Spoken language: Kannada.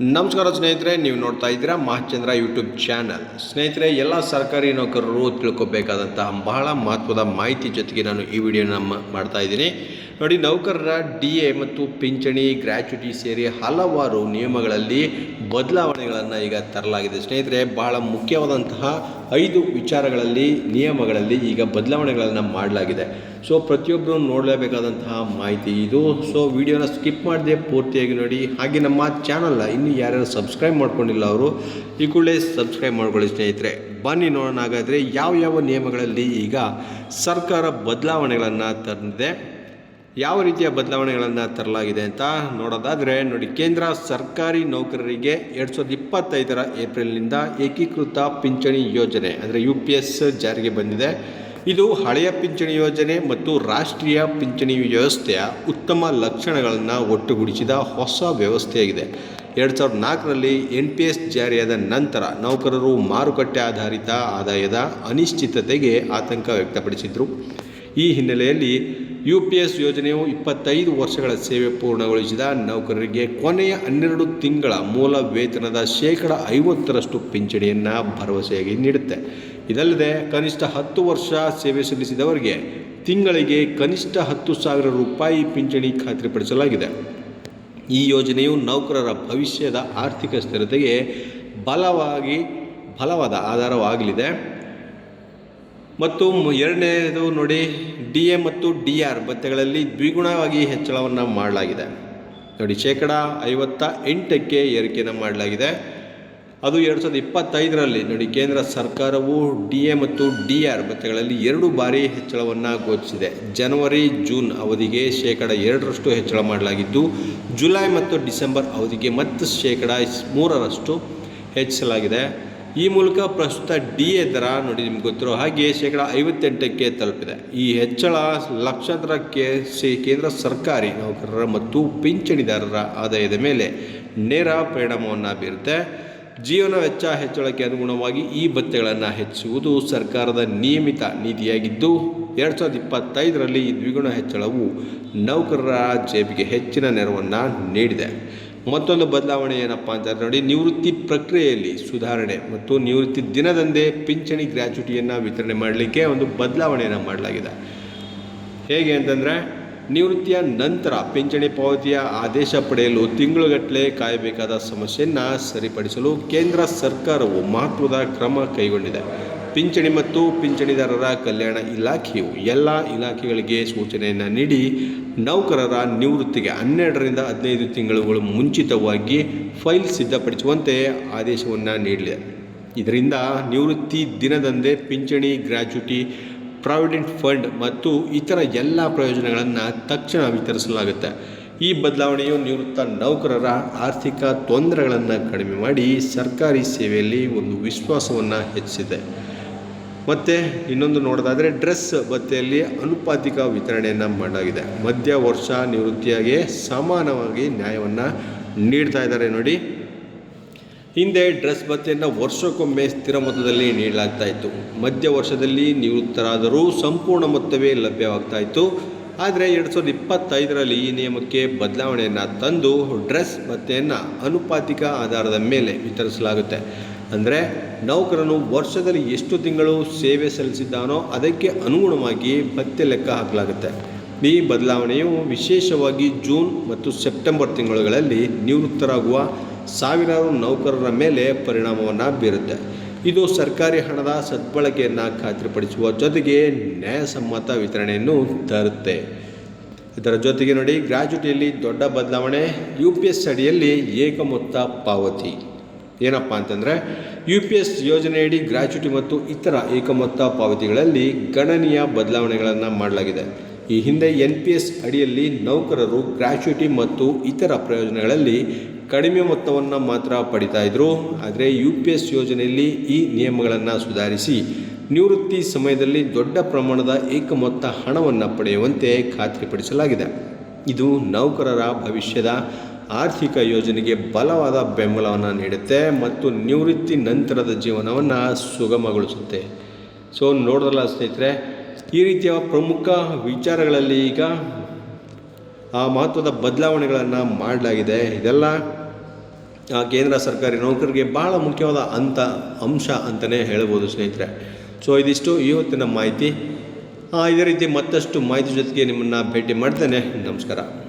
ನಮಸ್ಕಾರ ಸ್ನೇಹಿತರೆ, ನೀವು ನೋಡ್ತಾ ಇದ್ದೀರಾ ಮಹಾಚಂದ್ರ ಯೂಟ್ಯೂಬ್ ಚಾನಲ್ ಸ್ನೇಹಿತರೆ, ಎಲ್ಲ ಸರ್ಕಾರಿ ನೌಕರರು ತಿಳ್ಕೊಬೇಕಾದಂತಹ ಬಹಳ ಮಹತ್ವದ ಮಾಹಿತಿ ಜೊತೆಗೆ ನಾನು ಈ ವಿಡಿಯೋನ ಮಾಡ್ತಾ ಇದ್ದೀನಿ. ನೋಡಿ, ನೌಕರರ ಡಿ ಎ ಮತ್ತು ಪಿಂಚಣಿ ಗ್ರ್ಯಾಚುಟಿ ಸೇರಿ ಹಲವಾರು ನಿಯಮಗಳಲ್ಲಿ ಬದಲಾವಣೆಗಳನ್ನು ಈಗ ತರಲಾಗಿದೆ. ಸ್ನೇಹಿತರೆ, ಬಹಳ ಮುಖ್ಯವಾದಂತಹ ಐದು ವಿಚಾರಗಳಲ್ಲಿ, ನಿಯಮಗಳಲ್ಲಿ ಈಗ ಬದಲಾವಣೆಗಳನ್ನು ಮಾಡಲಾಗಿದೆ. ಸೊ ಪ್ರತಿಯೊಬ್ಬರು ನೋಡಲೇಬೇಕಾದಂತಹ ಮಾಹಿತಿ ಇದು. ಸೊ ವಿಡಿಯೋನ ಸ್ಕಿಪ್ ಮಾಡದೆ ಪೂರ್ತಿಯಾಗಿ ನೋಡಿ. ಹಾಗೆ ನಮ್ಮ ಚಾನಲ್ನ ಇನ್ನೂ ಯಾರ್ಯಾರು ಸಬ್ಸ್ಕ್ರೈಬ್ ಮಾಡ್ಕೊಂಡಿಲ್ಲ ಅವರು, ಈ ಕೂಡಲೇ ಸಬ್ಸ್ಕ್ರೈಬ್ ಮಾಡ್ಕೊಳ್ಳಿ ಸ್ನೇಹಿತರೆ. ಬನ್ನಿ ನೋಡೋಣ ಹಾಗಾದರೆ ಯಾವ ಯಾವ ನಿಯಮಗಳಲ್ಲಿ ಈಗ ಸರ್ಕಾರ ಬದಲಾವಣೆಗಳನ್ನು ತಂದಿದೆ. ಯಾವ ರೀತಿಯ ಬದಲಾವಣೆಗಳನ್ನು ತರಲಾಗಿದೆ ಅಂತ ನೋಡೋದಾದರೆ ನೋಡಿ, ಕೇಂದ್ರ ಸರ್ಕಾರಿ ನೌಕರರಿಗೆ ಎರಡು ಸಾವಿರದ ಇಪ್ಪತ್ತೈದರ ಏಪ್ರಿಲ್ನಿಂದ ಏಕೀಕೃತ ಪಿಂಚಣಿ ಯೋಜನೆ, ಅಂದರೆ ಯು ಪಿ ಎಸ್ ಜಾರಿಗೆ ಬಂದಿದೆ. ಇದು ಹಳೆಯ ಪಿಂಚಣಿ ಯೋಜನೆ ಮತ್ತು ರಾಷ್ಟ್ರೀಯ ಪಿಂಚಣಿ ವ್ಯವಸ್ಥೆಯ ಉತ್ತಮ ಲಕ್ಷಣಗಳನ್ನು ಒಟ್ಟುಗೂಡಿಸಿದ ಹೊಸ ವ್ಯವಸ್ಥೆಯಾಗಿದೆ. ಎರಡು ಸಾವಿರದ ನಾಲ್ಕರಲ್ಲಿ ಎನ್ ಪಿ ಎಸ್ ಜಾರಿಯಾದ ನಂತರ ನೌಕರರು ಮಾರುಕಟ್ಟೆ ಆಧಾರಿತ ಆದಾಯದ ಅನಿಶ್ಚಿತತೆಗೆ ಆತಂಕ ವ್ಯಕ್ತಪಡಿಸಿದರು. ಈ ಹಿನ್ನೆಲೆಯಲ್ಲಿ ಯು ಪಿ ಎಸ್ ಯೋಜನೆಯು ಇಪ್ಪತ್ತೈದು ವರ್ಷಗಳ ಸೇವೆ ಪೂರ್ಣಗೊಳಿಸಿದ ನೌಕರರಿಗೆ ಕೊನೆಯ ಹನ್ನೆರಡು ತಿಂಗಳ ಮೂಲ ವೇತನದ ಶೇಕಡ ಐವತ್ತರಷ್ಟು ಪಿಂಚಣಿಯನ್ನು ಭರವಸೆಯಾಗಿ ನೀಡುತ್ತೆ. ಇದಲ್ಲದೆ ಕನಿಷ್ಠ ಹತ್ತು ವರ್ಷ ಸೇವೆ ಸಲ್ಲಿಸಿದವರಿಗೆ ತಿಂಗಳಿಗೆ ಕನಿಷ್ಠ ಹತ್ತು ಸಾವಿರ ರೂಪಾಯಿ ಪಿಂಚಣಿ ಖಾತ್ರಿಪಡಿಸಲಾಗಿದೆ ಈ ಯೋಜನೆಯು ನೌಕರರ ಭವಿಷ್ಯದ ಆರ್ಥಿಕ ಸ್ಥಿರತೆಗೆ ಬಲವಾಗಿ, ಬಲವಾದ ಆಧಾರವಾಗಲಿದೆ. ಮತ್ತು ಎರಡನೇದು ನೋಡಿ, ಡಿ ಎ ಮತ್ತು ಡಿ ಆರ್ ಭತ್ಯೆಗಳಲ್ಲಿ ದ್ವಿಗುಣವಾಗಿ ಹೆಚ್ಚಳವನ್ನು ಮಾಡಲಾಗಿದೆ. ನೋಡಿ, ಶೇಕಡ ಐವತ್ತ ಎಂಟಕ್ಕೆ ಏರಿಕೆಯನ್ನು ಮಾಡಲಾಗಿದೆ. ಅದು ಎರಡು ಸಾವಿರದ ಇಪ್ಪತ್ತೈದರಲ್ಲಿ ನೋಡಿ, ಕೇಂದ್ರ ಸರ್ಕಾರವು ಡಿ ಎ ಮತ್ತು ಡಿ ಆರ್ ಭತ್ಯೆಗಳಲ್ಲಿ ಎರಡು ಬಾರಿ ಹೆಚ್ಚಳವನ್ನು ಘೋಷಿಸಿದೆ. ಜನವರಿ, ಜೂನ್ ಅವಧಿಗೆ ಶೇಕಡ ಎರಡರಷ್ಟು ಹೆಚ್ಚಳ ಮಾಡಲಾಗಿದ್ದು, ಜುಲೈ ಮತ್ತು ಡಿಸೆಂಬರ್ ಅವಧಿಗೆ ಮತ್ತೆ ಶೇಕಡ ಮೂರರಷ್ಟು ಹೆಚ್ಚಿಸಲಾಗಿದೆ ಈ ಮೂಲಕ ಪ್ರಸ್ತುತ ಡಿ ಎ ದರ ನೋಡಿ ನಿಮ್ಗೆ ಗೊತ್ತಿರೋ ಹಾಗೆ ಶೇಕಡ ಐವತ್ತೆಂಟಕ್ಕೆ ತಲುಪಿದೆ. ಈ ಹೆಚ್ಚಳ ಲಕ್ಷಾಂತರ ಕೆ ಸಿ ಕೇಂದ್ರ ಸರ್ಕಾರಿ ನೌಕರರ ಮತ್ತು ಪಿಂಚಣಿದಾರರ ಆದಾಯದ ಮೇಲೆ ನೇರ ಪರಿಣಾಮವನ್ನು ಬೀರುತ್ತೆ. ಜೀವನ ವೆಚ್ಚ ಹೆಚ್ಚಳಕ್ಕೆ ಅನುಗುಣವಾಗಿ ಈ ಭತ್ತೆಗಳನ್ನು ಹೆಚ್ಚಿಸುವುದು ಸರ್ಕಾರದ ನಿಯಮಿತ ನೀತಿಯಾಗಿದ್ದು, ಎರಡು ಸಾವಿರದ ಇಪ್ಪತ್ತೈದರಲ್ಲಿ ಈ ದ್ವಿಗುಣ ಹೆಚ್ಚಳವು ನೌಕರರ ಜೇಬಿಗೆ ಹೆಚ್ಚಿನ ನೆರವನ್ನು ನೀಡಿದೆ. ಮತ್ತೊಂದು ಬದಲಾವಣೆ ಏನಪ್ಪ ಅಂತ ನೋಡಿ, ನಿವೃತ್ತಿ ಪ್ರಕ್ರಿಯೆಯಲ್ಲಿ ಸುಧಾರಣೆ ಮತ್ತು ನಿವೃತ್ತಿ ದಿನದಂದೇ ಪಿಂಚಣಿ ಗ್ರ್ಯಾಚುಟಿಯನ್ನು ವಿತರಣೆ ಮಾಡಲಿಕ್ಕೆ ಒಂದು ಬದಲಾವಣೆಯನ್ನು ಮಾಡಲಾಗಿದೆ. ಹೇಗೆ ಅಂತಂದರೆ, ನಿವೃತ್ತಿಯ ನಂತರ ಪಿಂಚಣಿ ಪಾವತಿಯ ಆದೇಶ ಪಡೆಯಲು ತಿಂಗಳುಗಟ್ಟಲೆ ಕಾಯಬೇಕಾದ ಸಮಸ್ಯೆಯನ್ನು ಸರಿಪಡಿಸಲು ಕೇಂದ್ರ ಸರ್ಕಾರವು ಮಹತ್ವದ ಕ್ರಮ ಕೈಗೊಂಡಿದೆ. ಪಿಂಚಣಿ ಮತ್ತು ಪಿಂಚಣಿದಾರರ ಕಲ್ಯಾಣ ಇಲಾಖೆಯು ಎಲ್ಲ ಇಲಾಖೆಗಳಿಗೆ ಸೂಚನೆಯನ್ನು ನೀಡಿ ನೌಕರರ ನಿವೃತ್ತಿಗೆ ಹನ್ನೆರಡರಿಂದ ಹದಿನೈದು ತಿಂಗಳುಗಳು ಮುಂಚಿತವಾಗಿ ಫೈಲ್ ಸಿದ್ಧಪಡಿಸುವಂತೆ ಆದೇಶವನ್ನು ನೀಡಲಿದೆ ಇದರಿಂದ ನಿವೃತ್ತಿ ದಿನದಂದೇ ಪಿಂಚಣಿ ಗ್ರ್ಯಾಚ್ಯುಟಿ ಪ್ರಾವಿಡೆಂಟ್ ಫಂಡ್ ಮತ್ತು ಇತರ ಎಲ್ಲ ಪ್ರಯೋಜನಗಳನ್ನು ತಕ್ಷಣ ವಿತರಿಸಲಾಗುತ್ತೆ. ಈ ಬದಲಾವಣೆಯು ನಿವೃತ್ತ ನೌಕರರ ಆರ್ಥಿಕ ತೊಂದರೆಗಳನ್ನು ಕಡಿಮೆ ಮಾಡಿ ಸರ್ಕಾರಿ ಸೇವೆಯಲ್ಲಿ ಒಂದು ವಿಶ್ವಾಸವನ್ನು ಹೆಚ್ಚಿಸಿದೆ. ಮತ್ತು ಇನ್ನೊಂದು ನೋಡೋದಾದರೆ ಡ್ರೆಸ್ ಭತ್ತೆಯಲ್ಲಿ ಅನುಪಾತಿಕ ವಿತರಣೆಯನ್ನು ಮಾಡಲಾಗಿದೆ. ಮಧ್ಯ ವರ್ಷ ನಿವೃತ್ತಿಯಾಗಿ ಸಮಾನವಾಗಿ ನ್ಯಾಯವನ್ನು ನೀಡ್ತಾ ಇದ್ದಾರೆ ನೋಡಿ. ಹಿಂದೆ ಡ್ರೆಸ್ ಭತ್ಯೆಯನ್ನು ವರ್ಷಕ್ಕೊಮ್ಮೆ ಸ್ಥಿರ ಮೊತ್ತದಲ್ಲಿ ನೀಡಲಾಗ್ತಾ ಇತ್ತು. ಮಧ್ಯ ವರ್ಷದಲ್ಲಿ ನಿವೃತ್ತರಾದರೂ ಸಂಪೂರ್ಣ ಮೊತ್ತವೇ ಲಭ್ಯವಾಗ್ತಾ ಇತ್ತು. ಆದರೆ ಎರಡು ಸಾವಿರದ ಇಪ್ಪತ್ತೈದರಲ್ಲಿ ಈ ನಿಯಮಕ್ಕೆ ಬದಲಾವಣೆಯನ್ನು ತಂದು ಡ್ರೆಸ್ ಭತ್ಯೆಯನ್ನು ಅನುಪಾತಿಕ ಆಧಾರದ ಮೇಲೆ ವಿತರಿಸಲಾಗುತ್ತೆ. ಅಂದರೆ ನೌಕರನು ವರ್ಷದಲ್ಲಿ ಎಷ್ಟು ತಿಂಗಳು ಸೇವೆ ಸಲ್ಲಿಸಿದ್ದಾನೋ ಅದಕ್ಕೆ ಅನುಗುಣವಾಗಿ ಭತ್ಯೆ ಲೆಕ್ಕ ಹಾಕಲಾಗುತ್ತೆ. ಈ ಬದಲಾವಣೆಯು ವಿಶೇಷವಾಗಿ ಜೂನ್ ಮತ್ತು ಸೆಪ್ಟೆಂಬರ್ ತಿಂಗಳುಗಳಲ್ಲಿ ನಿವೃತ್ತರಾಗುವ ಸಾವಿರಾರು ನೌಕರರ ಮೇಲೆ ಪರಿಣಾಮವನ್ನು ಬೀರುತ್ತೆ. ಇದು ಸರ್ಕಾರಿ ಹಣದ ಸದ್ಬಳಕೆಯನ್ನು ಖಾತ್ರಿಪಡಿಸುವ ಜೊತೆಗೆ ನ್ಯಾಯಸಮ್ಮತ ವಿತರಣೆಯನ್ನು ತರುತ್ತೆ. ಇದರ ಜೊತೆಗೆ ನೋಡಿ ಗ್ರಾಜ್ಯುಟಿಯಲ್ಲಿ ದೊಡ್ಡ ಬದಲಾವಣೆ ಯು ಪಿ ಎಸ್ ಅಡಿಯಲ್ಲಿ ಏಕಮೊತ್ತ ಪಾವತಿ. ಏನಪ್ಪ ಅಂತಂದರೆ ಯು ಪಿ ಎಸ್ ಯೋಜನೆಯಡಿ ಗ್ರ್ಯಾಚ್ಯುಟಿ ಮತ್ತು ಇತರ ಏಕಮೊತ್ತ ಪಾವತಿಗಳಲ್ಲಿ ಗಣನೀಯ ಬದಲಾವಣೆಗಳನ್ನು ಮಾಡಲಾಗಿದೆ. ಈ ಹಿಂದೆ ಎನ್ ಪಿ ಎಸ್ ಅಡಿಯಲ್ಲಿ ನೌಕರರು ಗ್ರ್ಯಾಚ್ಯುಟಿ ಮತ್ತು ಇತರ ಪ್ರಯೋಜನಗಳಲ್ಲಿ ಕಡಿಮೆ ಮೊತ್ತವನ್ನು ಮಾತ್ರ ಪಡಿತಾ ಇದ್ದರು ಆದರೆ ಯು ಪಿ ಎಸ್ ಯೋಜನೆಯಲ್ಲಿ ಈ ನಿಯಮಗಳನ್ನು ಸುಧಾರಿಸಿ ನಿವೃತ್ತಿ ಸಮಯದಲ್ಲಿ ದೊಡ್ಡ ಪ್ರಮಾಣದ ಏಕಮೊತ್ತ ಹಣವನ್ನು ಪಡೆಯುವಂತೆ ಖಾತ್ರಿಪಡಿಸಲಾಗಿದೆ. ಇದು ನೌಕರರ ಭವಿಷ್ಯದ ಆರ್ಥಿಕ ಯೋಜನೆಗೆ ಬಲವಾದ ಬೆಂಬಲವನ್ನು ನೀಡುತ್ತೆ ಮತ್ತು ನಿವೃತ್ತಿ ನಂತರದ ಜೀವನವನ್ನು ಸುಗಮಗೊಳಿಸುತ್ತೆ. ಸೊ ನೋಡಿದ್ರಲ್ಲ ಸ್ನೇಹಿತರೆ, ಈ ರೀತಿಯ ಪ್ರಮುಖ ವಿಚಾರಗಳಲ್ಲಿ ಈಗ ಆ ಮಹತ್ವದ ಬದಲಾವಣೆಗಳನ್ನು ಮಾಡಲಾಗಿದೆ. ಇದೆಲ್ಲ ಕೇಂದ್ರ ಸರ್ಕಾರಿ ನೌಕರರಿಗೆ ಬಹಳ ಮುಖ್ಯವಾದ ಅಂತ, ಅಂಶ ಅಂತಲೇ ಹೇಳ್ಬೋದು ಸ್ನೇಹಿತರೆ. ಸೊ ಇದಿಷ್ಟು ಇವತ್ತಿನ ಮಾಹಿತಿ. ಇದೇ ರೀತಿ ಮತ್ತಷ್ಟು ಮಾಹಿತಿ ಜೊತೆಗೆ ನಿಮ್ಮನ್ನು ಭೇಟಿ ಮಾಡ್ತೇನೆ. ನಮಸ್ಕಾರ.